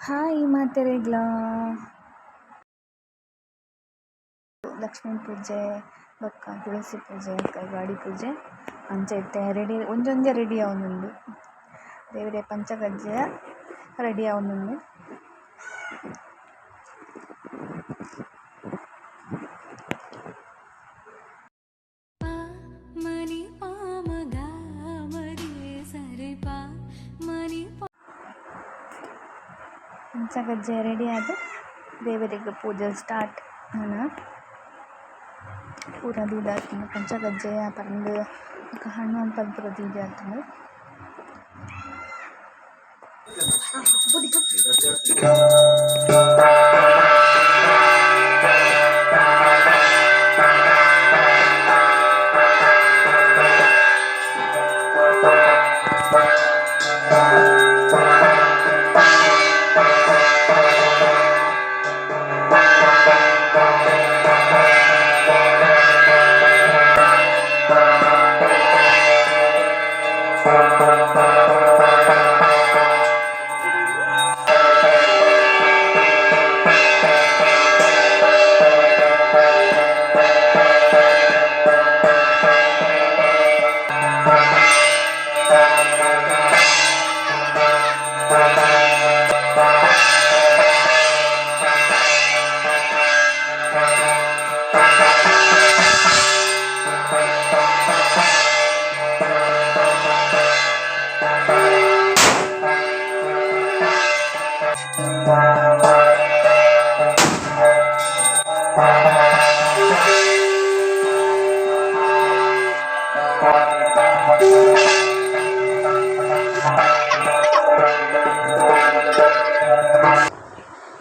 Hi ಮಾತೆರೆಗ್ಲ Lakshmi ಪೂಜೆ ಬೊಕ್ಕ ತುಳಸಿ ಪೂಜೆ ಗಾಡಿ ಪೂಜೆ ಅಂಚ ಇತ್ತೆ ರೆಡಿ ಒಂಜೊಂದೆ ರೆಡಿ ಆವೊಂದುಂಡು ದೇವರೇ ಪಂಚಗಜ್ಜೆಯ ರೆಡಿ ಆವೊಂದುಂಡು ಪಂಚಕಜ್ಜೆ ರೆಡಿ ಆದ್ ದೇವರಿಗೆ ಪೂಜೆ ಸ್ಟಾರ್ಟ್ ನಾನು ಪೂರ ದೀದ ಪಂಚಗಜ್ಜೆ ಪಂಚಕಜ್ಜೆಯ ಪಂಡ್ ಬೊಕ ಹಣ್ಣು ಹಂಪಲು ಪೂರ ದೀದೆ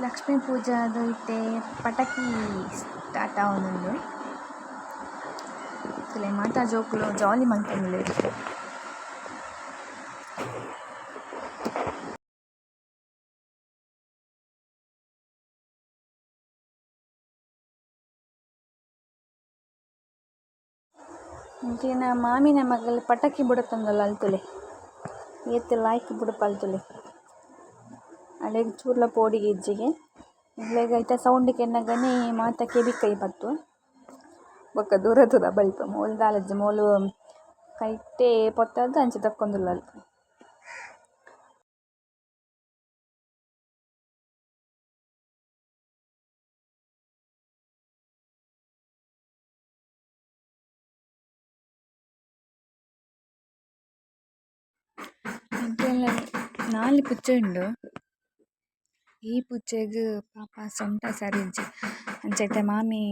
ಆತುಂಡು ಪೂಜೆ ಅದು ಇತ್ತೆ ಪಟಕಿ ಸ್ಟಾರ್ಟ್ ಆವೊಂದುಂಡು ಅಕ್ಕ್ಲೆ ಮಾತಾ ಜೋಕುಲು ಜಾಲಿ ಮಂತೊಂದುಲ್ಲೆರ್ ಅಂಚೆನ ಮಾಮಿನ ಮಗಲ್ ಪಟಾಕಿ ಬುಡತೊಂದುಲ್ಲ ಅಲ್ತುಲೆ. ಏತ್ ಲಾಯ್ಕ್ ಬುಡಪಲ್ತೊಲೆ ಅಲೆಗ್ ಚೂರ್ಲ ಪೋಡಿಗೆ ಇಜ್ಜಿಗೆ ಇಗ್ಲೆಗ್ ಐತ ಸೌಂಡ್‌ಗ್ ಎನ್ನಗನೆ ಮಾತ ಕೆಬಿಕೈ ಬತ್ತು ಬೊಕ್ಕ ದೂರ ದೂರ ಬಲ್ಪ್ ಮೂಲು ದಾಲಜ್ಜಿ ಮೂಲು ಕೈತೆ ಪೊತ್ತಲ್ದು ಅಂಚ ದಕ್ಕೊಂದುಲ್ಲ ಅಲ್ಪ ಅಂಕೆಲ್ಲ ನಾಲ್ ಪುಚ್ಚೆ ಉಂಡು ಈ ಪುಚ್ಚೆಗ್ ಪಾಪ ಸೊಂಟ ಸರಿ ಇಜ್ಜಿ ಅಂಚೈತೆ ಮಾಮಿ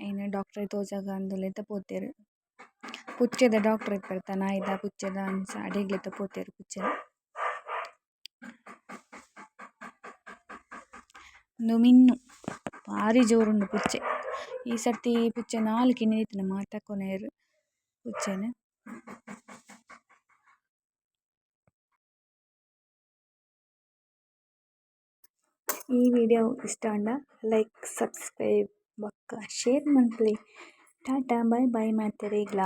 ಐನ್ ಡಾಕ್ಟರ್ ತೋಜಾಗ ಅಂದುಲೆತ ಪೋತೆರ್ ಪುಚ್ಚೆದ ಡಾಕ್ಟರ್ ಇಪ್ಪರ್ತ ನಾಯಿದ ಪುಚ್ಚೆದ ಅಂಚ ಅಡೆಗ್ಲೆತ ಪೋತೆರ್ ಪುಚ್ಚೆನ ಉಂದು ಮಿನ್ನು ಬಾರಿ ಜೋರುಂಡು ಪುಚ್ಚೆ ಈ ಸರ್ತಿ ಪುಚ್ಚೆ ನಾಲ್ ಕಿನ್ನ ದೀತಿನ ಮಾತ ಕೊನೆಯೆರ್ ಪುಚ್ಚೆನ್ ಈ ವಿಡಿಯೋ ಇಷ್ಟ ಅಂಡ ಲೈಕ್ ಸಬ್ಸ್ಕ್ರೈಬ್ ಬೊಕ್ಕ ಶೇರ್ ಮಂತ್ಲಿ ಟಾಟಾ ಬಾಯ್ ಬೈ ಮಾತೆರೆಗ್ಲ